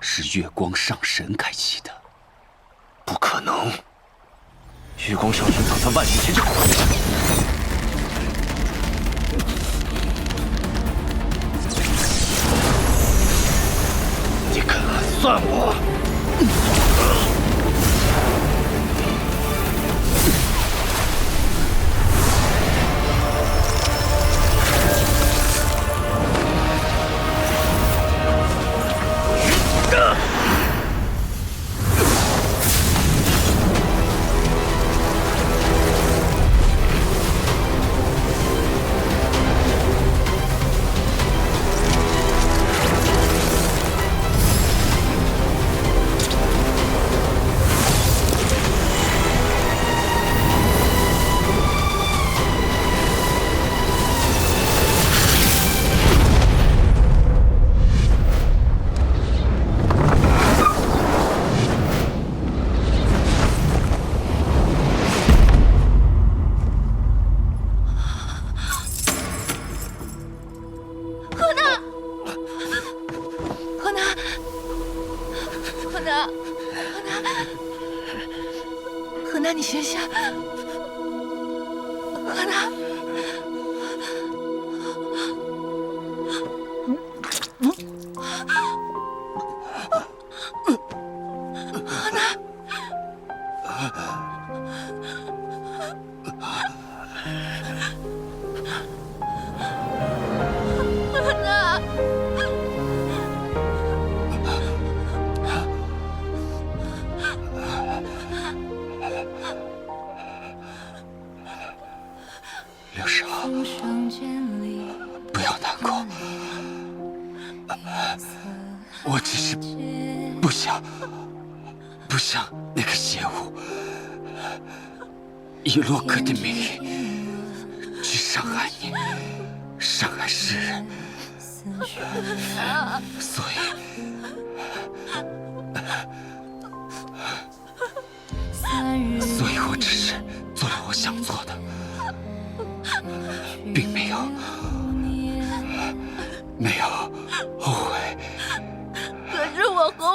是月光上神开启的。不可能！月光上神早在万年前就毁了。何楠，你醒醒，何楠，何楠。我只是不想，不想那个邪物以洛克的名义去伤害你，伤害世人，所以，所以我只是做了我想做的，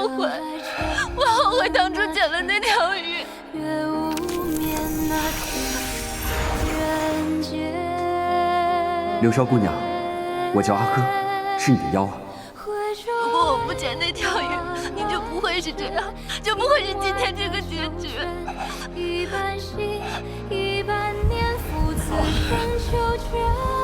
后悔，我后悔当初捡了那条鱼。柳梢姑娘，我叫阿珂，是你的妖啊。如果我不捡那条鱼，你就不会是这样，就不会是今天这个结局。一半心，一半念，此生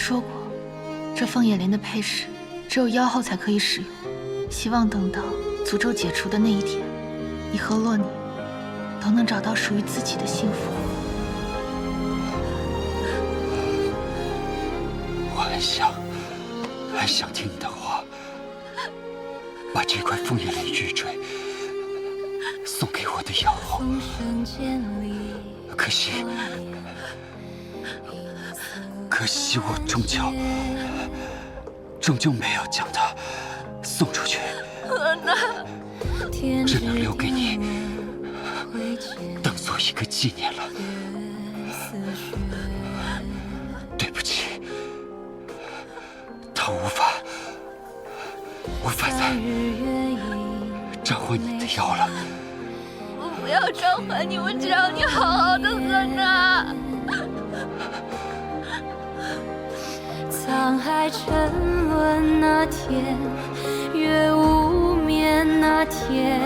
说过，这凤眼莲的配饰只有妖后才可以使用。希望等到诅咒解除的那一天，你和洛尼都能找到属于自己的幸福。我很想，很想听你的话，把这块凤眼莲玉坠送给我的妖后。可惜。可惜我终究，终究没有将它送出去，只能留给你，当做一个纪念了。对不起，他无法，无法再召唤你的妖了。我不要召唤你，我只要你好好的，河南。沧海沉沦那天，月无眠那天，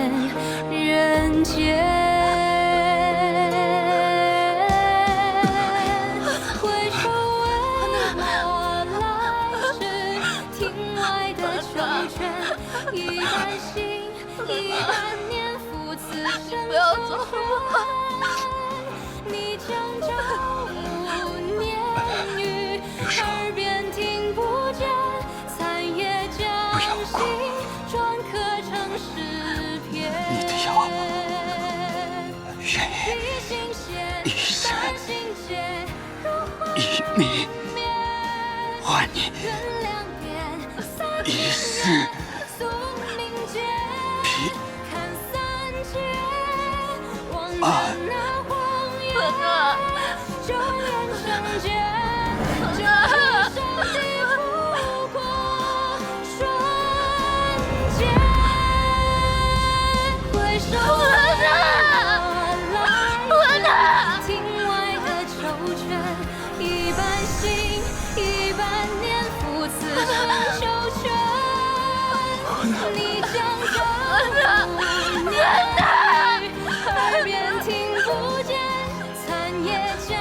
人间。回首问我来时，庭外的秋泉，一半心，一半念，付此生 你将一，一世，一命，换你一世，一世，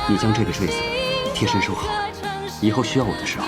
你将这个坠子贴身收好以后需要我的时候